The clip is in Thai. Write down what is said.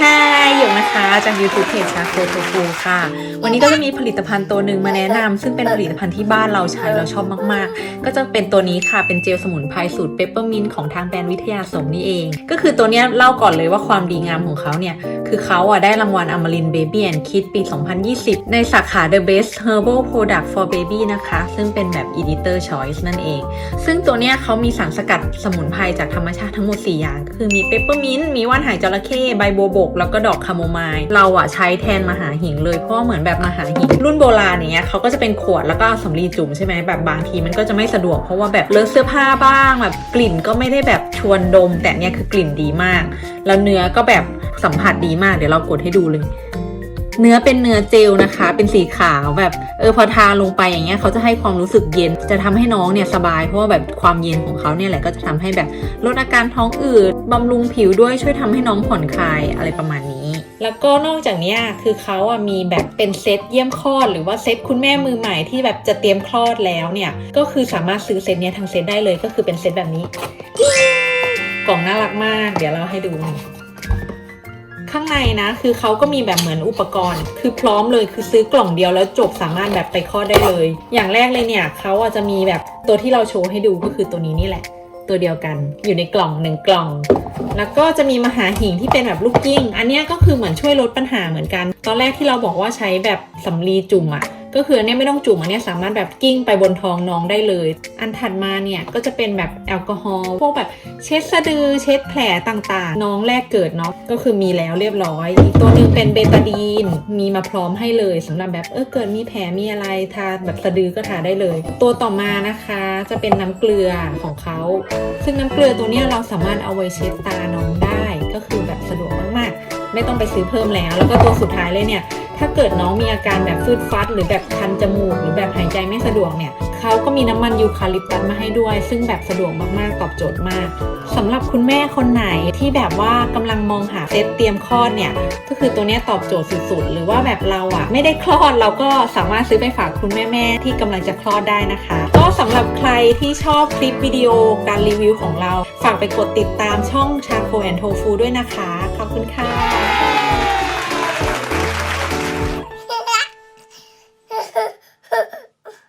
ฮายหย กนะคะจาก YouTube เพจชาโคโทฟูค่ะ วันนี้ก็จะมีผลิตภัณฑ์ตัวหนึ่งมาแนะนำซึ่งเป็นผลิตภัณฑ์ที่บ้านเราใช้เราชอบมากๆ ก็จะเป็นตัวนี้ค่ะเป็นเจลสมุนไพรสูตรเปปเปอร์มินต์ของทางแบรนด์วิทยาสมนี่เอง ก็คือตัวนี้เล่าก่อนเลยว่าความดีงามของเขาเนี่ย คือเขาอะได้รางวัลอมริน Baby and Kid ปี 2020 ในสาขา The Best Herbal Product for Baby นะคะ ซึ่งเป็นแบบ Editor Choice นั่นเอง ซึ่งตัวเนี้ยเขามีสารสกัดสมุนไพรจากธรรมชาติทั้งหมด 4 อย่าง คือมีเปปเปอร์มินต์มีว่านหายจระเข้ใบบัวบกแล้วก็ดอกคาโมไมล์เราอะใช้แทนมหาหิงเลยเพราะว่าเหมือนแบบมหาหิงรุ่นโบราณอย่างเงี้ยเขาก็จะเป็นขวดแล้วก็สำลีจุ่มใช่ไหมแบบบางทีมันก็จะไม่สะดวกเพราะว่าแบบเลอะเสื้อผ้าบ้างแบบกลิ่นก็ไม่ได้แบบชวนดม แต่เนี้ยคือกลิ่นดีมาก แล้วเนื้อก็แบบสัมผัสดีมากเดี๋ยวเรากดให้ดูเลยเนื้อเป็นเนื้อเจลนะคะ เป็นสีขาวแบบเออพอทาลงไปอย่างเงี้ยเขาจะให้ความรู้สึกเย็น จะทำให้น้องเนี่ยสบายเพราะว่าแบบความเย็นของเขาเนี่ยแหละก็จะทำให้แบบลดอาการท้องอืดบำรุงผิวด้วยช่วยทำให้น้องผ่อนคลายอะไรประมาณนี้ แล้วก็นอกจากนี้คือเขาอะมีแบบเป็นเซตเยี่ยมคลอด หรือว่าเซตคุณแม่มือใหม่ที่แบบจะเตรียมคลอดแล้วเนี่ย ก็คือสามารถซื้อเซตเนี้ยทั้งเซตได้เลยก็คือเป็นเซตแบบนี้ กล่องน่ารักมาก เดี๋ยวเราให้ดู ข้างในนะคือเขาก็มีแบบเหมือนอุปกรณ์ คือพร้อมเลยคือซื้อกล่องเดียวแล้วจบสามารถแบบไปคลอดได้เลย อย่างแรกเลยเนี่ยเขาอาจจะมีแบบตัวที่เราโชว์ให้ดูก็คือตัวนี้นี่แหละ ตัวเดียวกัน อยู่ในกล่องหนึ่งกล่อง แล้วก็จะมีมหาหิงที่เป็นแบบลูกกิ้ง อันนี้ก็คือเหมือนช่วยลดปัญหาเหมือนกัน ตอนแรกที่เราบอกว่าใช้แบบสำลีจุ่มอะ่ะ ก็คือเนี้ยไม่ต้องจุ่มอันเนี้ยสามารถแบบกิ้งไปบนท้องน้องได้เลย อันถัดมาเนี่ยก็จะเป็นแบบแอลกอฮอล์พวกแบบเช็ดสะดือเช็ดแผลต่างๆ น้องแรกเกิดเนาะก็คือมีแล้วเรียบร้อย อีกตัวหนึงเป็นเบตาดีนมีมาพร้อมให้เลยสำหรับแบบเออเกิดมีแผลมีอะไรทาแบบสะดือก็ทาได้เลย ตัวต่อมานะคะจะเป็นน้ำเกลือของเขา ซึ่งน้ำเกลือตัวนี้เราสามารถเอาไว้เช็ดตาน้องได้ก็คือแบบสะดวกมากๆ ไม่ต้องไปซื้อเพิ่มแล้ว แล้วก็ตัวสุดท้ายเลยเนี่ย ถ้าเกิดน้องมีอาการแบบฟืดฟัด หรือแบบคันจมูก หรือแบบหายใจไม่สะดวกเนี่ยเขาก็มีน้ำมันยูคาลิปตัสมาให้ด้วย ซึ่งแบบสะดวกมากๆ ตอบโจทย์มากสำหรับคุณแม่คนไหนที่แบบว่ากำลังมองหาเซตเตรียมคลอดเนี่ยก็คือตัวนี้ตอบโจทย์สุดๆ หรือว่าแบบเราอะไม่ได้คลอดเราก็สามารถซื้อไปฝากคุณแม่ๆที่กำลังจะคลอดได้นะคะ ก็สำหรับใครที่ชอบคลิปวิดีโอการรีวิวของเรา ฝากไปกดติดตามช่องชาโคแอนโทฟูด้วยนะคะ ขอบคุณค่ะ